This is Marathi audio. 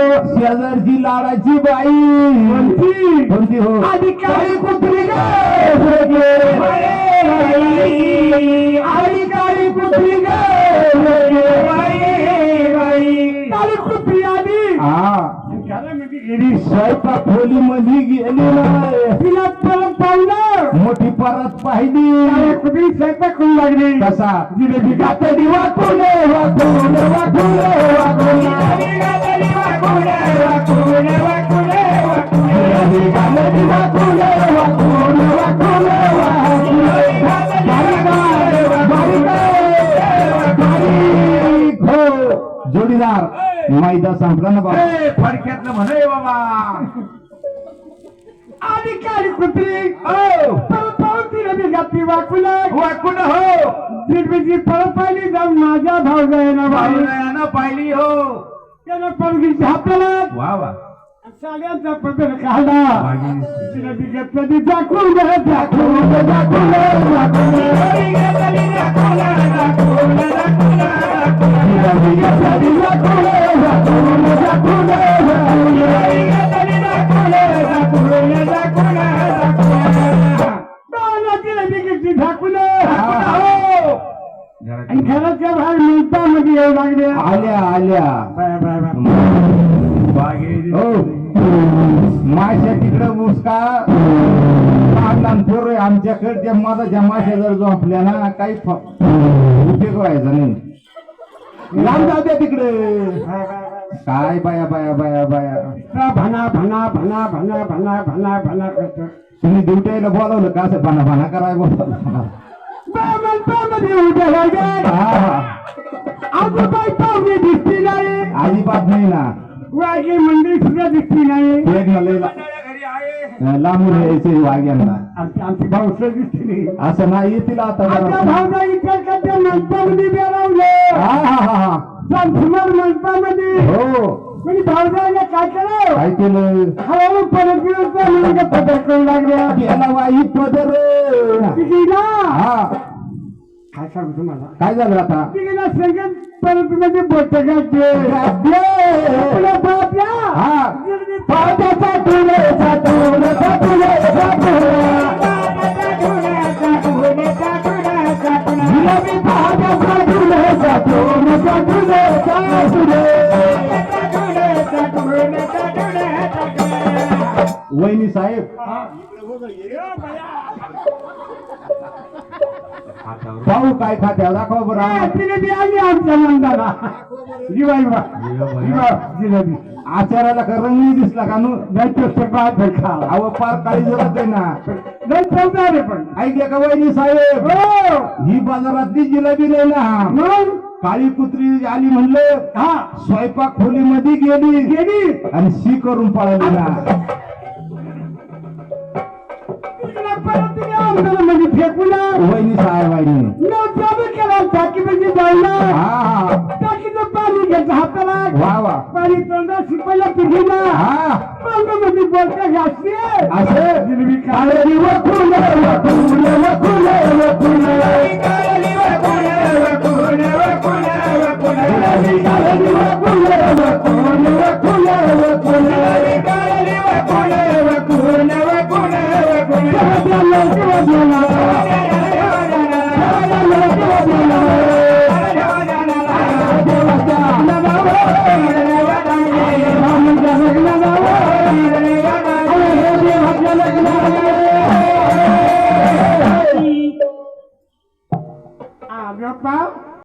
शेजारची लाडाची बाई. कोणती? कोणती हो? आधी काळी कुत्री आधी? कुत्री कुत्री आली हा स्वयंपाक खोली मध्ये गेली तिला परत पाहिलं? मोठी परत पाहिली. कुत्री स्वयंपाक करू लागली. कसा? जिलेबी गातडी वाकुले वाकुले वाकुले जोडीदार मैदा संपला ना बाबा. फडक्यातलं म्हणे बाबा. आधी काळी कुत्री? हो. परत पाहून तिला मी घातली वाकुला वाकुल हो. जिलेबीची परत पाहिली जाऊन माझ्या पाहिली हो. वा वा. साड्यांचा पदर काढला. वाघीण. तिला ती झाकून वाकुले घराच्या बाहेर मिळतामध्ये येऊ लागले आल्या आल्या. Bye bye bye. हो. माश्या तिकडे मुसका लहान पोर आमच्याकडच्या मधाच्या माश्या जर जो आपल्या ना काही फ- उपयोग व्हायचा नाही. लांब जाऊ द्या तिकडे. काय बाया बाया बाया बाया. भना भना भना भना भना भना भना करतो. तुम्ही ड्युटीला बोलावलं का असं बाना बाना कराय बोलावलं? पाहुणे दिसती नाही अजिबात नाही ना. वाघी मंदिर सुद्धा दिसती नाही एक ना लांबून यायचे वाघ्यांना. आमची भाऊ सुद्धा दिसती नाही असं नाही येतील आता इकडच्या मंडपामध्ये बेरावले. हा हा हा. मंडपामध्ये हो. म्हणजे भावजाने काय केलं? काय केलं? हळूहळू परत दिवस पदर करू लागल्या. याला वाई पदर. हा. काय सांगू तुम्हाला? काय झालं आता? तिघीला संगत परत मध्ये बोट आपल्या हा. वहिनी साहेब. पाहू काय खात्या दाखवा बरं जिलेबी आली आमच्या दिवाळी बा जिलेबी. आचाराला का रंग नाही दिसला का नु जायचं बाद खा अहो पार काळी जरा ते ना. नाही चौदारे पण. ऐकले का वहिनी साहेब? हो. ही बाजारातली जिलेबी नाही ना. मग? काळी कुत्री आली म्हणलं हा. स्वयंपाक खोलीमध्ये गेली. गेली. आणि शी करून पळाली ना. आमदारमध्ये फेकून वहिनी साहेबांनी नव्हतं केला टाकी मध्ये जायला. हा. टाकीचं पाणी घ्यायचं हाताला. वा वा. पाणी तोंडा शिपायला तिघीला हा. மலையிலே